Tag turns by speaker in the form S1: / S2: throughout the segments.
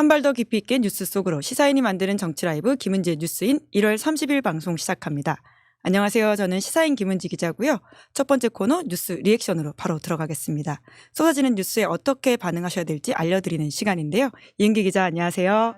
S1: 한 발 더 깊이 있게 뉴스 속으로 시사인이 만드는 정치 라이브 김은지의 뉴스인 1월 30일 방송 시작합니다. 안녕하세요. 저는 시사인 김은지 기자고요. 첫 번째 코너 뉴스 리액션으로 바로 들어가겠습니다. 쏟아지는 뉴스에 어떻게 반응하셔야 될지 알려드리는 시간인데요. 이은기 기자 안녕하세요.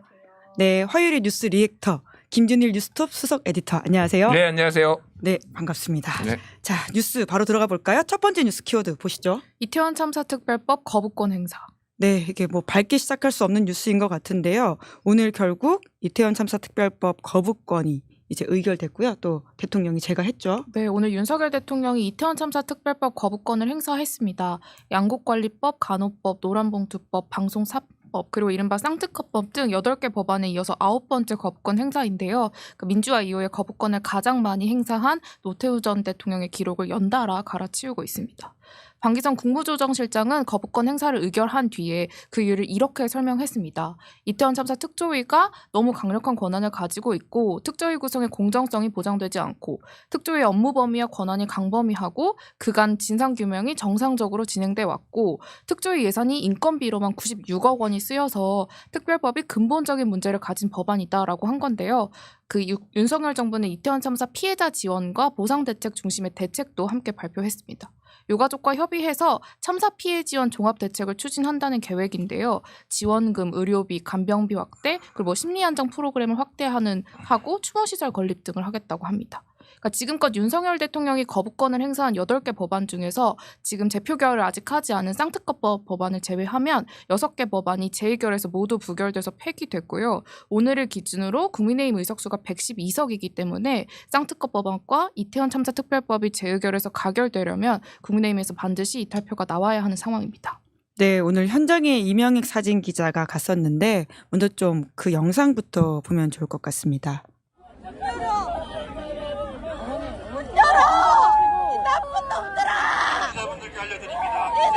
S1: 네, 화요일의 뉴스 리액터 김준일 뉴스톱 수석 에디터 안녕하세요.
S2: 네, 안녕하세요.
S1: 네, 반갑습니다.
S2: 네.
S1: 자, 뉴스 바로 들어가 볼까요? 첫 번째 뉴스 키워드 보시죠.
S3: 이태원 참사 특별법 거부권 행사.
S1: 네, 이게 뭐 밝게 시작할 수 없는 뉴스인 것 같은데요. 오늘 결국 이태원 참사 특별법 거부권이 이제 의결됐고요. 또 대통령이 제가 했죠.
S3: 네, 오늘 윤석열 대통령이 이태원 참사 특별법 거부권을 행사했습니다. 양국관리법, 간호법, 노란봉투법, 방송사 법, 그리고 이른바 쌍특허법 등 8개 법안에 이어서 아홉 번째 거부권 행사인데요. 그 민주화 이후에 거부권을 가장 많이 행사한 노태우 전 대통령의 기록을 연달아 갈아치우고 있습니다. 방기성 국무조정실장은 거부권 행사를 의결한 뒤에 그 이유를 이렇게 설명했습니다. 이태원 참사 특조위가 너무 강력한 권한을 가지고 있고 특조위 구성의 공정성이 보장되지 않고 특조위의 업무 범위와 권한이 강범위하고 그간 진상 규명이 정상적으로 진행돼 왔고 특조위 예산이 인건비로만 96억 원이 쓰여서 특별법이 근본적인 문제를 가진 법안이다라고 한 건데요. 그 유- 윤석열 정부는 이태원 참사 피해자 지원과 보상 대책 중심의 대책도 함께 발표했습니다. 유가족과 협의해서 참사 피해 지원 종합 대책을 추진한다는 계획인데요. 지원금, 의료비, 간병비 확대, 그리고 뭐 심리 안정 프로그램을 확대하는 하고 추모 시설 건립 등을 하겠다고 합니다. 그러니까 지금껏 윤석열 대통령이 거부권을 행사한 8개 법안 중에서 지금 재표결을 아직 하지 않은 쌍특허법 법안을 제외하면 6개 법안이 재의결에서 모두 부결돼서 폐기됐고요. 오늘을 기준으로 국민의힘 의석수가 112석이기 때문에 쌍특허 법안과 이태원 참사 특별법이 재의결에서 가결되려면 국민의힘에서 반드시 이탈표가 나와야 하는 상황입니다.
S1: 네, 오늘 현장에 이명익 사진 기자가 갔었는데 먼저 좀 그 영상부터 보면 좋을 것 같습니다.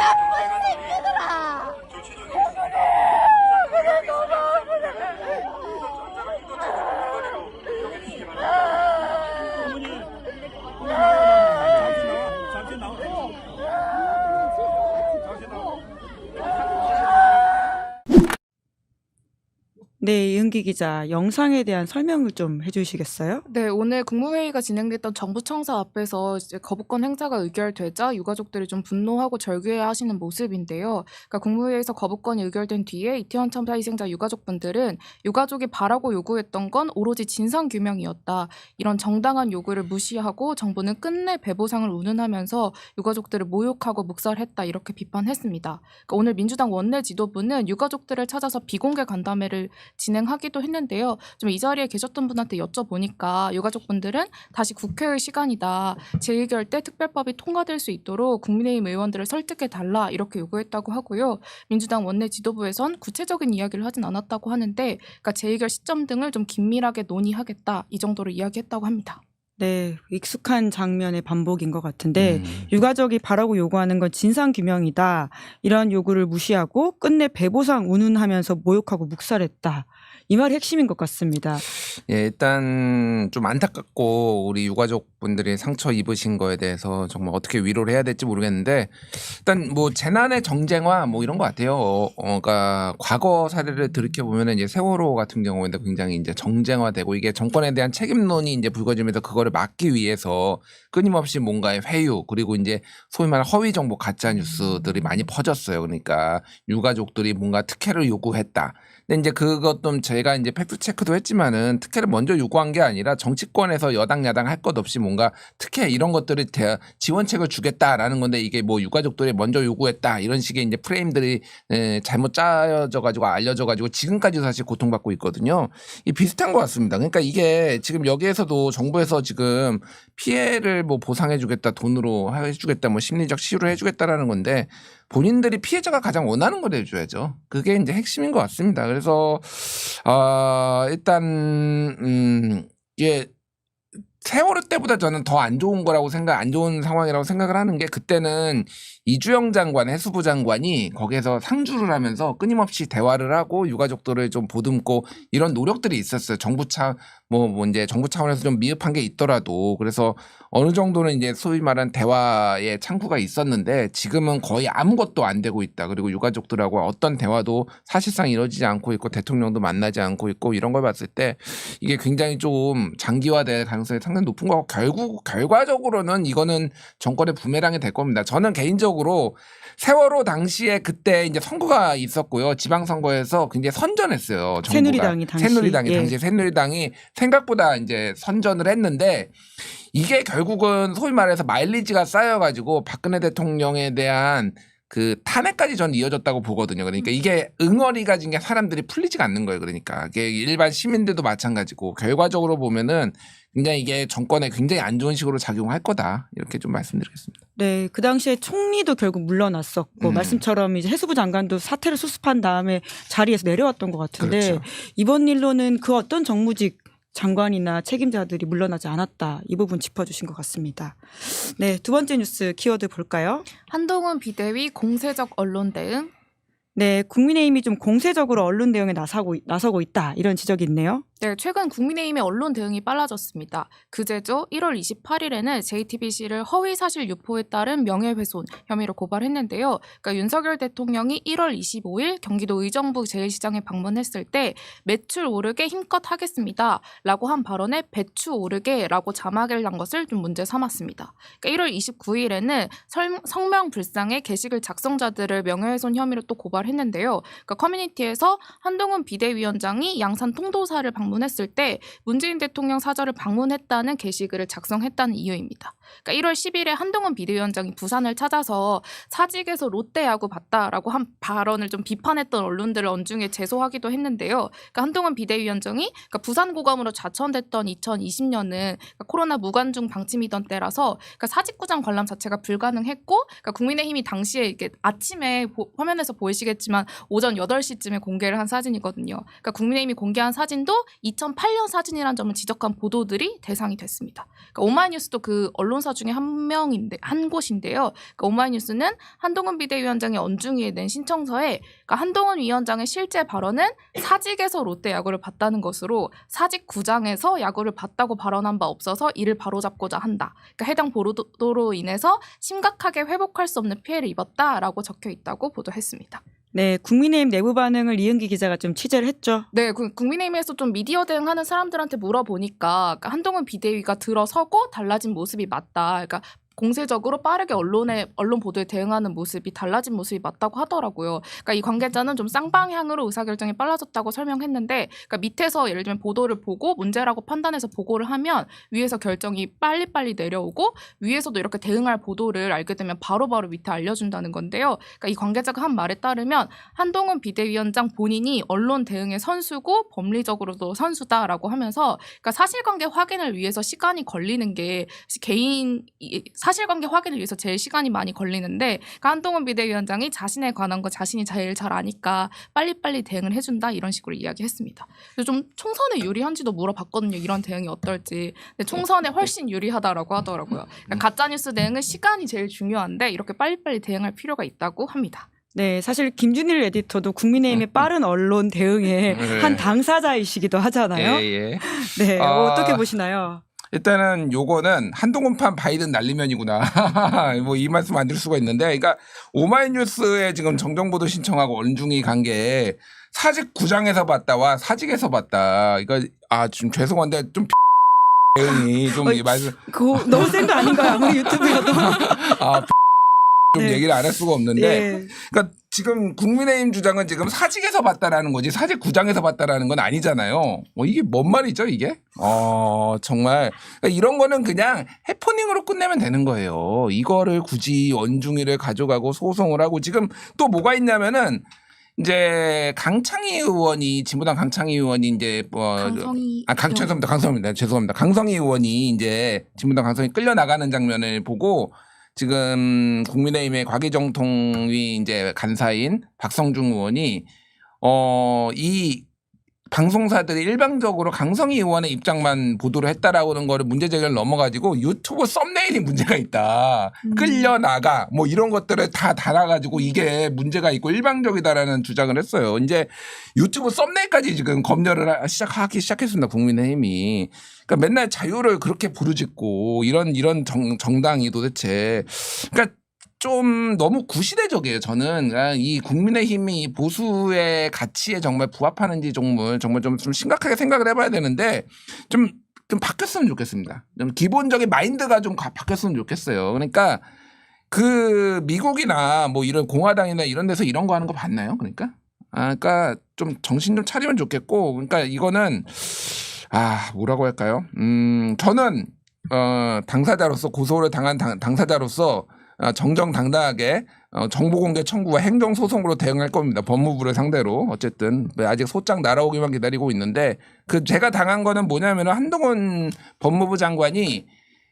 S4: 알려드립니다. 이 나쁜 새끼들아!
S5: 잠시 나와. 잠시 나와.
S1: 네, 이은기 기자 영상에 대한 설명을 좀 해주시겠어요?
S3: 네, 오늘 국무회의가 진행됐던 정부청사 앞에서 이제 거부권 행사가 의결되자 유가족들이 좀 분노하고 절규해하시는 모습인데요. 그러니까 국무회의에서 거부권이 의결된 뒤에 이태원 참사 희생자 유가족분들은 유가족이 바라고 요구했던 건 오로지 진상 규명이었다. 이런 정당한 요구를 무시하고 정부는 끝내 배보상을 운운하면서 유가족들을 모욕하고 묵살했다 이렇게 비판했습니다. 그러니까 오늘 민주당 원내 지도부는 유가족들을 찾아서 비공개 간담회를 진행하기도 했는데요. 좀 이 자리에 계셨던 분한테 여쭤보니까 유가족분들은 다시 국회의 시간이다. 재의결 때 특별법이 통과될 수 있도록 국민의힘 의원들을 설득해 달라 이렇게 요구했다고 하고요. 민주당 원내 지도부에선 구체적인 이야기를 하진 않았다고 하는데 그러니까 재의결 시점 등을 좀 긴밀하게 논의하겠다 이 정도로 이야기했다고 합니다.
S1: 네, 익숙한 장면의 반복인 것 같은데
S2: 음.
S1: 유가족이 바라고 요구하는 건 진상 규명이다. 이런 요구를 무시하고 끝내 배보상 운운하면서 모욕하고 묵살했다. 이 말이 핵심인 것 같습니다.
S2: 예, 일단 좀 안타깝고 우리 유가족 분들이 상처 입으신 거에 대해서 정말 어떻게 위로를 해야 될지 모르겠는데 일단 뭐 재난의 정쟁화 뭐 이런 것 같아요. 어, 어, 그러니까 과거 사례를 들이켜 보면은 이제 세월호 같은 경우에도 굉장히 이제 정쟁화되고 이게 정권에 대한 책임론이 이제 불거지면서 그거를 막기 위해서 끊임없이 뭔가의 회유 그리고 이제 소위 말하는 허위 정보 가짜 뉴스들이 많이 퍼졌어요. 그러니까 유가족들이 뭔가 특혜를 요구했다. 근데 이제 그것도 제가 이제 팩트 체크도 했지만은 특혜를 먼저 요구한 게 아니라 정치권에서 여당 야당 할 것 없이 뭔가 특혜 이런 것들을 대- 지원책을 주겠다라는 건데 이게 뭐 유가족들이 먼저 요구했다 이런 식의 이제 프레임들이 에, 잘못 짜여져 가지고 알려져 가지고 지금까지 사실 고통받고 있거든요. 이 비슷한 것 같습니다. 그러니까 이게 지금 여기에서도 정부에서 지금 피해를 뭐 보상해주겠다 돈으로 해주겠다 뭐 심리적 치유를 해주겠다라는 건데 본인들이 피해자가 가장 원하는 걸 해줘야죠. 그게 이제 핵심인 것 같습니다. 그래서 아 일단 음 이게 세월호 때보다 저는 더 안 좋은 거라고 생각, 안 좋은 상황이라고 생각을 하는 게 그때는 이주영 장관, 해수부 장관이 거기에서 상주를 하면서 끊임없이 대화를 하고 유가족들을 좀 보듬고 이런 노력들이 있었어요. 정부 차, 뭐, 뭐 이제 정부 차원에서 좀 미흡한 게 있더라도 그래서 어느 정도는 이제 소위 말한 대화의 창구가 있었는데 지금은 거의 아무것도 안 되고 있다. 그리고 유가족들하고 어떤 대화도 사실상 이루어지지 않고 있고 대통령도 만나지 않고 있고 이런 걸 봤을 때 이게 굉장히 좀 장기화될 가능성이 상당히 높은 거고 결국 결과적으로는 이거는 정권의 부메랑이 될 겁니다. 저는 개인적으로 세월호 당시에 그때 이제 선거가 있었고요. 지방선거에서 굉장히 선전했어요. 정부가.
S1: 새누리당이 당시.
S2: 새누리당이
S1: 예.
S2: 당시 새누리당이 생각보다 이제 선전을 했는데 이게 결국은 소위 말해서 마일리지가 쌓여가지고 박근혜 대통령에 대한 그 탄핵까지 저는 이어졌다고 보거든요. 그러니까 이게 응어리가 진게 사람들이 풀리지가 않는 거예요. 그러니까 이게 일반 시민들도 마찬가지고 결과적으로 보면은 굉장히 이게 정권에 굉장히 안 좋은 식으로 작용할 거다 이렇게 좀 말씀드리겠습니다.
S1: 네, 그 당시에 총리도 결국 물러났었고
S2: 음.
S1: 말씀처럼 이제 해수부 장관도 사퇴를 수습한 다음에 자리에서 내려왔던 것 같은데
S2: 그렇죠.
S1: 이번 일로는 그 어떤 정무직 장관이나 책임자들이 물러나지 않았다 이 부분 짚어주신 것 같습니다. 네, 두 번째 뉴스 키워드 볼까요?
S3: 한동훈 비대위 공세적 언론 대응.
S1: 네, 국민의힘이 좀 공세적으로 언론 대응에 나서고 나서고 있다 이런 지적이 있네요.
S3: 네, 최근 국민의힘의 언론 대응이 빨라졌습니다. 그제죠. 1월 28일에는 JTBC를 허위 사실 유포에 따른 명예훼손 혐의로 고발했는데요. 그러니까 윤석열 대통령이 1월 25일 경기도 의정부 제일시장에 방문했을 때 매출 오르게 힘껏 하겠습니다 라고 한 발언에 배추 오르게 라고 자막을 난 것을 좀 문제 삼았습니다. 그러니까 1월 29일에는 성명 불상의 게시글 작성자들을 명예훼손 혐의로 또 고발했는데요. 그러니까 커뮤니티에서 한동훈 비대위원장이 양산 통도사를 방 문했을 때 문재인 대통령 사저를 방문했다는 게시글을 작성했다는 이유입니다. 그러니까 1월 10일에 한동훈 비대위원장이 부산을 찾아서 사직에서 롯데야구 봤다라고 한 발언을 좀 비판했던 언론들을 언중에 제소하기도 했는데요. 그러니까 한동훈 비대위원장이 그러니까 부산 고감으로 좌천됐던 2020년은 코로나 무관중 방침이던 때라서 그러니까 사직구장 관람 자체가 불가능했고 그러니까 국민의힘이 당시에 이렇게 아침에 보- 화면에서 보이시겠지만 오전 8시쯤에 공개를 한 사진이거든요. 그러니까 국민의힘이 공개한 사진도 2008년 사진이라는 점을 지적한 보도들이 대상이 됐습니다. 그러니까 오마이뉴스도 그 언론 사 중에 한 명인데 한 곳인데요. 그러니까 오마이뉴스는 한동훈 비대위원장이 언중위에 낸 신청서에 그러니까 한동훈 위원장의 실제 발언은 사직에서 롯데 야구를 봤다는 것으로 사직 구장에서 야구를 봤다고 발언한 바 없어서 이를 바로잡고자 한다. 그러니까 해당 보도로 인해서 심각하게 회복할 수 없는 피해를 입었다라고 적혀 있다고 보도했습니다.
S1: 네, 국민의힘 내부 반응을 이은기 기자가 좀 취재를 했죠.
S3: 네, 그 국민의힘에서 좀 미디어 대응하는 사람들한테 물어보니까 그러니까 한동훈 비대위가 들어서고 달라진 모습이 맞다. 그러니까 공세적으로 빠르게 언론에 언론 보도에 대응하는 모습이 달라진 모습이 맞다고 하더라고요. 그러니까 이 관계자는 좀 쌍방향으로 의사결정이 빨라졌다고 설명했는데, 그러니까 밑에서 예를 들면 보도를 보고 문제라고 판단해서 보고를 하면 위에서 결정이 빨리빨리 내려오고 위에서도 이렇게 대응할 보도를 알게 되면 바로바로 밑에 알려준다는 건데요. 그러니까 이 관계자가 한 말에 따르면 한동훈 비대위원장 본인이 언론 대응의 선수고 법리적으로도 선수다라고 하면서 그러니까 사실관계 확인을 위해서 시간이 걸리는 게 개인 이- 사실관계 확인을 위해서 제일 시간이 많이 걸리는데 그러니까 한동훈 비대위원장이 자신에 관한 거 자신이 제일 잘 아니까 빨리빨리 대응을 해준다 이런 식으로 이야기했습니다. 그래서 좀 총선에 유리한지도 물어봤거든요. 이런 대응이 어떨지. 근데 총선에 훨씬 유리하다라고 하더라고요. 그러니까 가짜뉴스 대응은 시간이 제일 중요한데 이렇게 빨리빨리 대응할 필요가 있다고 합니다.
S1: 네, 사실 김준일 에디터도 국민의힘의 빠른 언론 대응의
S2: 네.
S1: 한 당사자이시기도 하잖아요.
S2: 예, 예.
S1: 네,
S2: 아.
S1: 어떻게 보시나요?
S2: 일단은 요거는 한동훈판 바이든 날리면이구나. 뭐 이 말씀 안 드릴 수가 있는데, 그러니까 오마이뉴스에 지금 정정보도 신청하고 언중이 간게 사직 구장에서 봤다와 사직에서 봤다. 이거 아좀 죄송한데 좀 대응이 좀
S1: 어이,
S2: 이 말씀
S1: 그거 너무 센 거 아닌가요? 아무리 유튜브여도.
S2: 아 좀
S1: 네.
S2: 얘기를 안 할 수가 없는데,
S1: 예.
S2: 그러니까 지금 국민의힘 주장은 지금 사직에서 봤다라는 거지 사직 구장에서 봤다라는 건 아니잖아요. 어, 이게 뭔 말이죠 이게? 어 정말 그러니까 이런 거는 그냥 해프닝으로 끝내면 되는 거예요. 이거를 굳이 원중이를 가져가고 소송을 하고 지금 또 뭐가 있냐면은 이제 강창희 의원이 진보당 강창희 의원이 이제 뭐
S3: 강성희
S2: 아, 강, 죄송합니다. 강성입니다. 죄송합니다. 강성희 의원이 이제 진보당 강성이 끌려 나가는 장면을 보고 지금 국민의힘의 과기정통위 이제 간사인 박성중 의원이 어, 이 방송사들이 일방적으로 강성희 의원의 입장만 보도를 했다라고 하는 거를 문제 제기를 넘어가지고 유튜브 썸네일이 문제가 있다.
S1: 음.
S2: 끌려 나가 뭐 이런 것들을 다 달아가지고 이게 문제가 있고 일방적이다라는 주장을 했어요. 이제 유튜브 썸네일까지 지금 검열을 하- 시작하기 시작했습니다. 국민의힘이. 그러니까 맨날 자유를 그렇게 부르짖고 이런 이런 정, 정당이 도대체 그러니까 좀 너무 구시대적이에요. 저는 그러니까 이 국민의힘이 이 보수의 가치에 정말 부합하는지 정말 정말 좀, 좀 심각하게 생각을 해봐야 되는데 좀 좀 바뀌었으면 좋겠습니다. 좀 기본적인 마인드가 좀 가- 바뀌었으면 좋겠어요. 그러니까 그 미국이나 뭐 이런 공화당이나 이런 데서 이런 거 하는 거 봤나요? 그러니까 아, 그러니까 좀 정신 좀 차리면 좋겠고, 그러니까 이거는 아 뭐라고 할까요? 음 저는 어 당사자로서 고소를 당한 당, 당사자로서 어, 정정당당하게 어, 정보공개 청구와 행정소송으로 대응할 겁니다. 법무부를 상대로 어쨌든 뭐 아직 소장 날아오기만 기다리고 있는데 그 제가 당한 거는 뭐냐면은 한동훈 법무부 장관이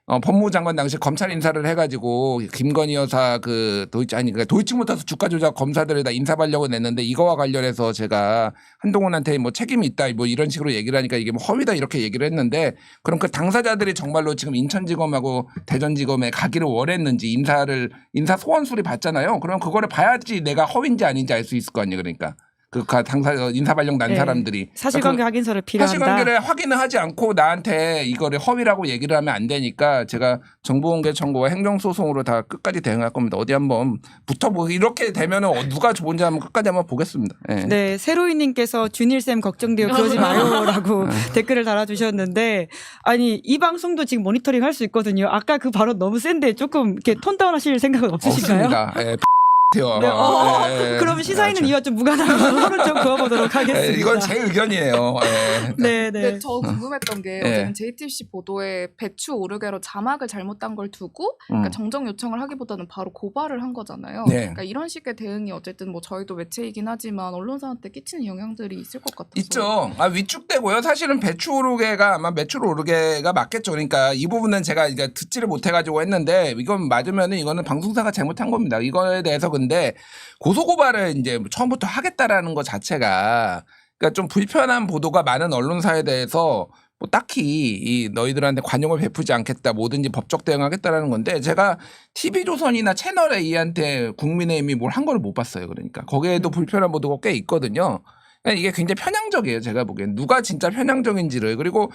S2: 어, 법무부 장관 당시 검찰 인사를 해가지고 김건희 여사 그 도이치 아니 그러니까 도이치모터스 주가 조작 검사들에다 인사 발령을 냈는데 이거와 관련해서 제가 한동훈한테 뭐 책임이 있다 뭐 이런 식으로 얘기를 하니까 이게 뭐 허위다 이렇게 얘기를 했는데 그럼 그 당사자들이 정말로 지금 인천지검하고 대전지검에 가기를 원했는지 인사를 인사 소원 수리 받잖아요. 그럼 그거를 봐야지 내가 허위인지 아닌지 알 수 있을 거 아니에요. 그러니까 그 가- 당사 인사 발령 난
S1: 네.
S2: 사람들이
S1: 사실관계
S2: 그러니까
S1: 확인서를
S2: 그
S1: 필요한다.
S2: 사실관계를 확인을 하지 않고 나한테 이거를 허위라고 얘기를 하면 안 되니까 제가 정보공개 청구와 행정소송으로 다 끝까지 대응할 겁니다. 어디 한번 붙어보 이렇게 되면은 어, 누가 좋은지 한번 끝까지 한번 보겠습니다. 예.
S1: 네, 세로이님께서 준일 쌤 걱정돼요. 그러지 마요라고 댓글을 달아주셨는데, 아니 이 방송도 지금 모니터링 할 수 있거든요. 아까 그 발언 너무 센데 조금 이렇게 톤 다운하실 생각은 없으신가요?
S2: 없습니다. 예, 같아요.
S1: 네, 어,
S2: 예, 예.
S1: 그러면 시사인은
S2: 아,
S1: 이와 좀 무관한 거를 좀 그어보도록
S2: 저-
S1: 하겠습니다.
S2: 예, 이건 제 의견이에요. 예.
S1: 네,
S3: 근데
S1: 네.
S3: 저 궁금했던 게
S2: 네.
S3: 어제는 JTBC 보도에 배추 오르게로 자막을 잘못한 걸 두고
S2: 음.
S3: 그러니까 정정 요청을 하기보다는 바로 고발을 한 거잖아요.
S2: 네.
S3: 그러니까 이런 식의 대응이 어쨌든 뭐 저희도 매체이긴 하지만 언론사한테 끼치는 영향들이 있을 것 같아서
S2: 있죠. 아, 위축되고요. 사실은 배추 오르게가 아마 매출 오르게가 맞겠죠. 그러니까 이 부분은 제가 이제 듣지를 못해가지고 했는데 이건 맞으면은 이거는 방송사가 잘못한 겁니다. 이거에 대해서 근데 고소고발을 이제 처음부터 하겠다라는 것 자체가 그러니까 좀 불편한 보도가 많은 언론사에 대해서 뭐 딱히 이 너희들한테 관용을 베푸지 않겠다 뭐든지 법적 대응하겠다라는 건데 제가 TV조선이나 채널 A한테 국민의힘이 뭘 한 거를 못 봤어요. 그러니까 거기에도 불편한 보도가 꽤 있거든요. 그러니까 이게 굉장히 편향적이에요. 제가 보기엔 누가 진짜 편향적인지를 그리고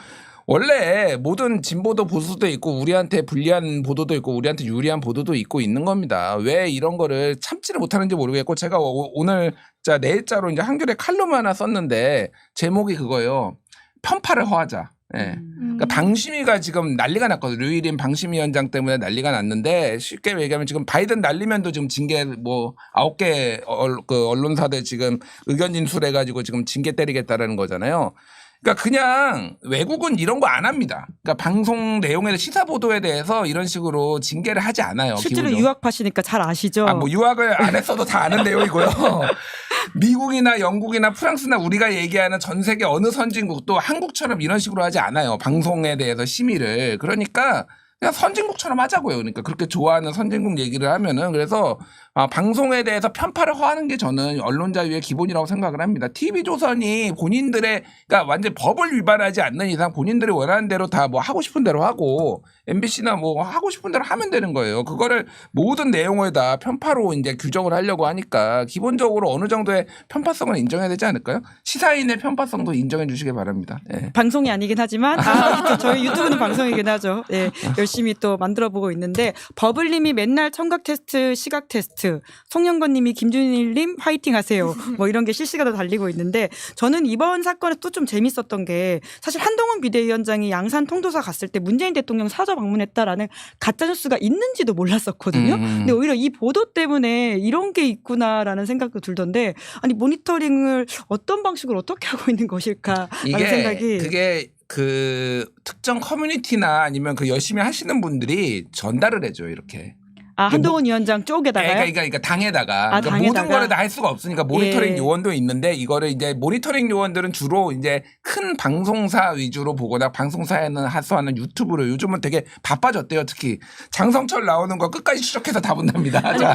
S2: 원래 모든 진보도 보수도 있고 우리한테 불리한 보도도 있고 우리한테 유리한 보도도 있고 있는 겁니다. 왜 이런 거를 참지를 못하는지 모르겠고 제가 오- 오늘 자 내일자로 이제 한겨레 칼럼 하나 썼는데 제목이 그거예요. 편파를 허하자. 예.
S3: 음.
S2: 그러니까 방심위가 지금 난리가 났거든요. 류일인 방심위원장 때문에 난리가 났는데 쉽게 얘기하면 지금 바이든 날리면도 지금 징계 뭐 아홉 개 얼- 그 언론사들 지금 의견 진술해가지고 지금 징계 때리겠다라는 거잖아요. 그러니까 그냥 외국은 이런 거 안 합니다. 그러니까 방송 내용에 시사 보도에 대해서 이런 식으로 징계를 하지 않아요.
S1: 실제로
S2: 기본적으로.
S1: 유학파시니까 잘 아시죠?
S2: 아, 뭐 유학을 안 했어도 다 아는 내용이고요. 미국이나 영국이나 프랑스나 우리가 얘기하는 전 세계 어느 선진국도 한국처럼 이런 식으로 하지 않아요. 방송에 대해서 심의를. 그러니까 그냥 선진국처럼 하자고요. 그러니까 그렇게 좋아하는 선진국 얘기를 하면은 그래서 아, 방송에 대해서 편파를 허하는 게 저는 언론 자유의 기본이라고 생각을 합니다. TV조선이 본인들의 그러니까 완전 법을 위반하지 않는 이상 본인들이 원하는 대로 다 뭐 하고 싶은 대로 하고 MBC나 뭐 하고 싶은 대로 하면 되는 거예요. 그거를 모든 내용을 다 편파로 이제 규정을 하려고 하니까 기본적으로 어느 정도의 편파성을 인정해야 되지 않을까요? 시사인의 편파성도 인정해 주시기 바랍니다. 예.
S1: 방송이 아니긴 하지만 아, 또 저희 유튜브는 방송이긴 하죠. 네, 열심히 또 만들어 보고 있는데 버블님이 맨날 청각 테스트, 시각 테스트, 송영건님이 김준일님 화이팅 하세요. 뭐 이런 게 실시간으로 달리고 있는데 저는 이번 사건에 또 좀 재밌었던 게 사실 한동훈 비대위원장이 양산 통도사 갔을 때 문재인 대통령 사저 방문했다라는 가짜 뉴스가 있는지도 몰랐었거든요.
S2: 음.
S1: 근데 오히려 이 보도 때문에 이런 게 있구나라는 생각도 들던데 아니 모니터링을 어떤 방식으로 어떻게 하고 있는 것일까 하는
S2: 이게
S1: 생각이
S2: 그게 그 특정 커뮤니티나 아니면 그 열심히 하시는 분들이 전달을 해줘요 이렇게.
S1: 아 한동훈 위원장
S2: 예,
S1: 쪽에다가요.
S2: 그러니까, 그러니까 당에다가,
S1: 아,
S2: 그러니까
S1: 당에다가?
S2: 모든 거를 다 할 수가 없으니까 모니터링
S1: 예.
S2: 요원도 있는데 이거를 이제 모니터링 요원들은 주로 이제 큰 방송사 위주로 보거나 방송사에는 하소하는 유튜브로 요즘은 되게 바빠졌대요. 특히 장성철 나오는 거 끝까지 추적해서 다 본답니다. 자,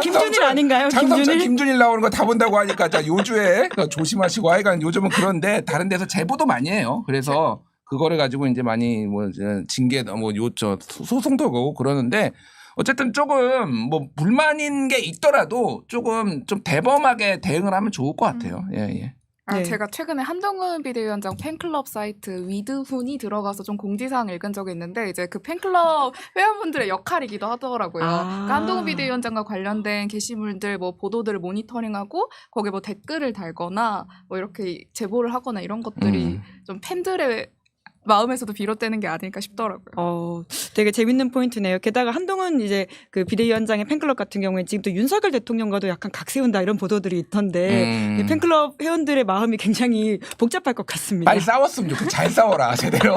S1: 김준일 아닌가요?
S2: 장성철,
S1: 김준일?
S2: 김준일 나오는 거 다 본다고 하니까 자 요주에 조심하시고 하여간 요즘은 그런데 다른 데서 제보도 많이 해요. 그래서 그거를 가지고 이제 많이 뭐 징계 뭐 요저 소송도 하고 그러는데 어쨌든 조금 뭐 불만인 게 있더라도 조금 좀 대범하게 대응을 하면 좋을 것 같아요. 예 예.
S3: 아,
S1: 네.
S3: 제가 최근에 한동훈 비대위원장 팬클럽 사이트 위드훈이 들어가서 좀 공지사항 읽은 적이 있는데 이제 그 팬클럽 회원분들의 역할이기도 하더라고요.
S1: 아.
S3: 그러니까 한동훈 비대위원장과 관련된 게시물들 뭐 보도들을 모니터링하고 거기에 뭐 댓글을 달거나 뭐 이렇게 제보를 하거나 이런 것들이
S2: 음.
S3: 좀 팬들의 마음에서도 비롯되는 게 아닐까 싶더라고요.
S1: 어, 되게 재밌는 포인트네요. 게다가 한동훈 이제 그 비대위원장의 팬클럽 같은 경우에 지금 또 윤석열 대통령과도 약간 각세운다 이런 보도들이 있던데
S2: 음.
S1: 이 팬클럽 회원들의 마음이 굉장히 복잡할 것 같습니다.
S2: 빨리 싸웠으면 좋겠어. 잘 싸워라 제대로.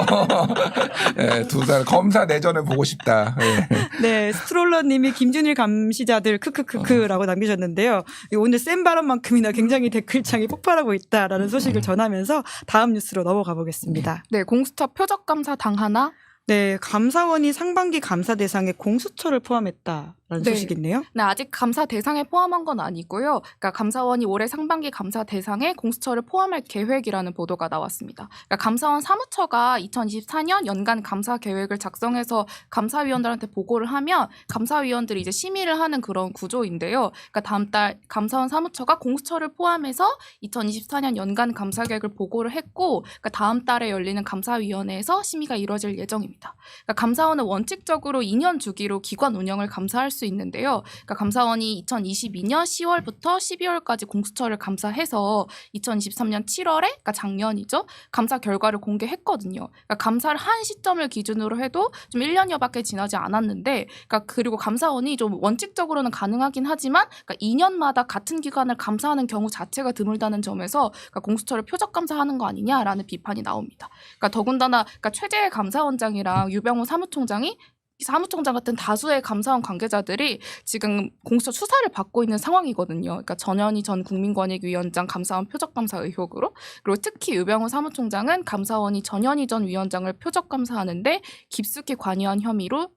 S2: 예, 두 사람 검사 내전을 보고 싶다. 예.
S1: 네, 스트롤러님이 김준일 감시자들 크크크크라고 남기셨는데요. 이 오늘 센 발언만큼이나 굉장히 댓글창이 폭발하고 있다라는 소식을 전하면서 다음 뉴스로 넘어가 보겠습니다.
S3: 네, 공수 처 표적 감사 당 하나?
S1: 네, 감사원이 상반기 감사 대상에 공수처를 포함했다 라는
S3: 네.
S1: 소식이 있네요.
S3: 네, 아직 감사 대상에 포함한 건 아니고요. 그러니까 감사원이 올해 상반기 감사 대상에 공수처를 포함할 계획이라는 보도가 나왔습니다. 그러니까 감사원 사무처가 2024년 연간 감사 계획을 작성해서 감사위원들한테 보고를 하면 감사위원들이 이제 심의를 하는 그런 구조인데요. 그러니까 다음 달 감사원 사무처가 공수처를 포함해서 2024년 연간 감사 계획을 보고를 했고, 그러니까 다음 달에 열리는 감사위원회에서 심의가 이루어질 예정입니다. 그러니까 감사원은 원칙적으로 2년 주기로 기관 운영을 감사할 수 있는데요. 그러니까 감사원이 2022년 10월부터 12월까지 공수처를 감사해서 2023년 7월에 그러니까 작년이죠. 감사 결과를 공개했거든요. 그러니까 감사를 한 시점을 기준으로 해도 좀 1년여밖에 지나지 않았는데 그러니까 그리고 감사원이 좀 원칙적으로는 가능하긴 하지만 그러니까 2년마다 같은 기관을 감사하는 경우 자체가 드물다는 점에서 그러니까 공수처를 표적 감사하는 거 아니냐라는 비판이 나옵니다. 그러니까 더군다나 그러니까 최재 감사원장이랑 유병호 사무총장이 이 사무총장 같은 다수의 감사원 관계자들이 지금 공수처 수사를 받고 있는 상황이거든요. 그러니까 전현희 전 국민권익위원장 감사원 표적감사 의혹으로 그리고 특히 유병호 사무총장은 감사원이 전현희 전 위원장을 표적감사하는데 깊숙이 관여한 혐의로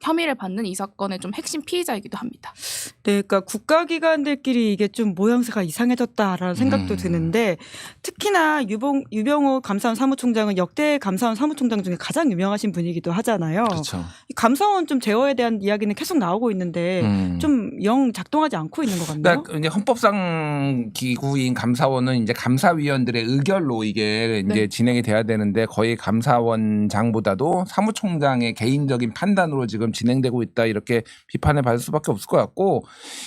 S3: 혐의를 받는 이 사건의 좀 핵심 피의자이기도 합니다.
S1: 네, 그러니까 국가기관들끼리 이게 좀 모양새가 이상해졌다라는 생각도
S2: 음.
S1: 드는데 특히나 유봉, 유병호 감사원 사무총장은 역대 감사원 사무총장 중에 가장 유명하신 분이기도 하잖아요.
S2: 그렇죠.
S1: 이 감사원 좀 제어에 대한 이야기는 계속 나오고 있는데
S2: 음.
S1: 좀영 작동하지 않고 있는 것 같네요.
S2: 그러니까 이제 헌법상 기구인 감사원은 이제 감사위원들의 의결로 이게 이제
S3: 네.
S2: 진행이 돼야 되는데 거의 감사원장보다도 사무총장의 개인적인 판단으로 지금 진행되고 있다 이렇게 비판을 받을 수밖에 없을 것 같고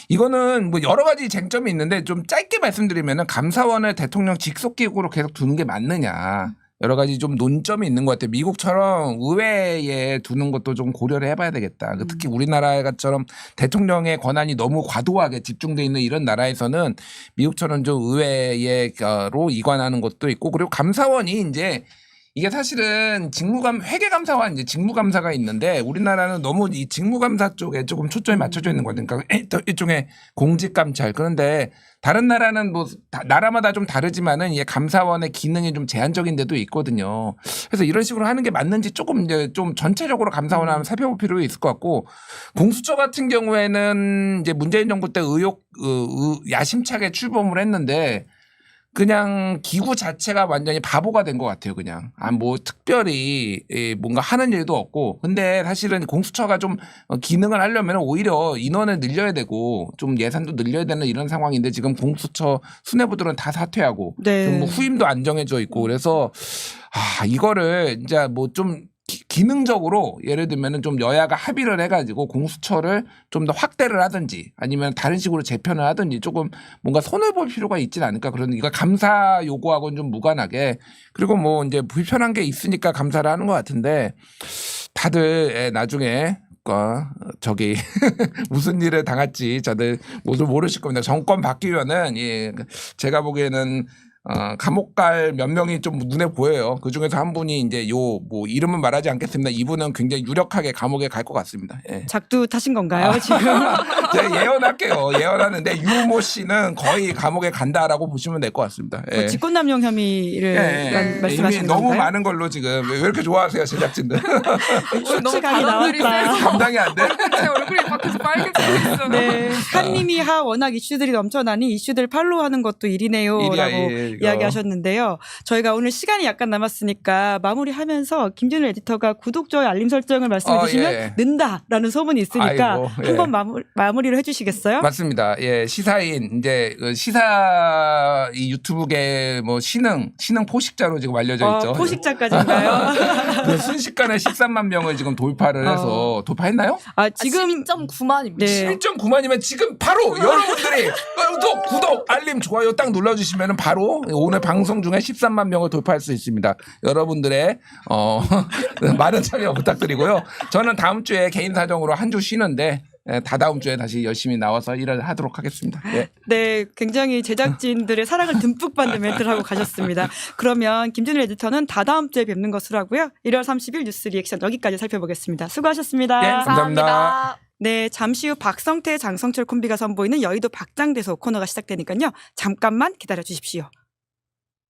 S2: 이거는 뭐 여러 가지 쟁점이 있는데 좀 짧게 말씀드리면은 감사원을 대통령 직속 기구로 계속 두는 게 맞느냐. 여러 가지 좀 논점이 있는 것 같아요. 미국처럼 의회에 두는 것도 좀 고려를 해봐야 되겠다. 그 특히 우리나라처럼 대통령의 권한이 너무 과도하게 집중돼 있는 이런 나라에서는 미국처럼 좀 의회로 이관하는 것도 있고 그리고 감사원이 이제 이게 사실은 직무감 회계감사와 이제 직무감사가 있는데 우리나라는 너무 이 직무감사 쪽에 조금 초점이 맞춰져 있는 거거든요. 그러니까 일종의 공직감찰. 그런데 다른 나라는 뭐 다- 나라마다 좀 다르지만은 이게 감사원의 기능이 좀 제한적인 데도 있거든요. 그래서 이런 식으로 하는 게 맞는지 조금 이제 좀 전체적으로 감사원을 한번 살펴볼 필요가 있을 것 같고 공수처 같은 경우에는 이제 문재인 정부 때 의혹 어, 의- 야심차게 출범을 했는데 그냥 기구 자체가 완전히 바보가 된 것 같아요. 그냥 아 뭐 특별히 예, 뭔가 하는 일도 없고 근데 사실은 공수처가 좀 어, 기능을 하려면 오히려 인원을 늘려야 되고 좀 예산도 늘려야 되는 이런 상황인데 지금 공수처 수뇌부들은 다 사퇴하고
S1: 네.
S2: 좀뭐 후임도 안 정해져 있고 그래서 아 이거를 이제 뭐 좀 기능적으로 예를 들면은 좀 여야가 합의를 해가지고 공수처를 좀 더 확대를 하든지 아니면 다른 식으로 재편을 하든지 조금 뭔가 손을 볼 필요가 있지는 않을까 그런 이거 감사 요구하고는 좀 무관하게 그리고 뭐 이제 불편한 게 있으니까 감사를 하는 것 같은데 다들 예, 나중에 어, 저기 무슨 일을 당할지 다들 모두 모르실 겁니다. 정권 바뀌면은 예 제가 보기에는 어, 감옥 갈 몇 명이 좀 눈에 보여요. 그 중에서 한 분이 이제 요 뭐 이름은 말하지 않겠습니다. 이분은 굉장히 유력하게 감옥에 갈 것 같습니다. 예.
S1: 작두 타신 건가요
S2: 아.
S1: 지금?
S2: 제가 예언할게요. 예언하는데 유모 씨는 거의 감옥에 간다라고 보시면 될 것 같습니다. 예.
S1: 뭐 직권남용 혐의를
S2: 예, 예.
S1: 말-
S2: 이미
S1: 말씀하시는
S2: 너무
S1: 건가요?
S2: 많은 걸로 지금 왜 이렇게 좋아하세요 제작진들
S1: 솔직하게
S3: 단어들이
S1: 나왔다.
S3: 세서
S2: 감당이 안 돼.
S3: 제 얼굴이 막 계속 빨개지고 있어요.
S1: 네, 한님이 하 워낙 이슈들이 넘쳐나니 이슈들 팔로우하는 것도 일이네요라고
S2: 일이야, 일,
S1: 이야기하셨는데요. 저희가 오늘 시간이 약간 남았으니까 마무리하면서 김준일 에디터가 구독 좋아요 알림 설정을 말씀해
S2: 어,
S1: 주시면
S2: 예.
S1: 는다라는 소문이 있으니까
S2: 아이고, 예.
S1: 한번 마무리, 마무리를 해주시겠어요?
S2: 맞습니다. 예, 시사인 이제 그 시사 이 유튜브계 뭐 신흥 신흥 포식자로 지금 알려져 있죠.
S1: 어, 포식자까지인가요?
S2: 그 순식간에 13만 명을 지금 돌파를 해서 돌파했나요?
S1: 아 지금
S3: 12.9만입니다.
S1: 네.
S2: 1.9만이면 지금 바로 여러분들이 구독, 구독, 알림, 좋아요 딱 눌러주시면 바로 오늘 방송 중에 13만 명을 돌파할 수 있습니다. 여러분들의 어, 많은 참여 부탁드리고요. 저는 다음 주에 개인 사정으로 한 주 쉬는데 예, 다 다음 주에 다시 열심히 나와서 일을 하도록 하겠습니다. 예.
S1: 네, 굉장히 제작진들의 사랑을 듬뿍 받는 멘트를 하고 가셨습니다. 그러면 김준일 에디터는 다 다음 주에 뵙는 것으로 하고요. 1월 30일 뉴스 리액션 여기까지 살펴보겠습니다. 수고하셨습니다.
S2: 네, 감사합니다.
S1: 네, 잠시 후 박성태, 장성철 콤비가 선보이는 여의도 박장대소 코너가 시작되니까요. 잠깐만 기다려 주십시오.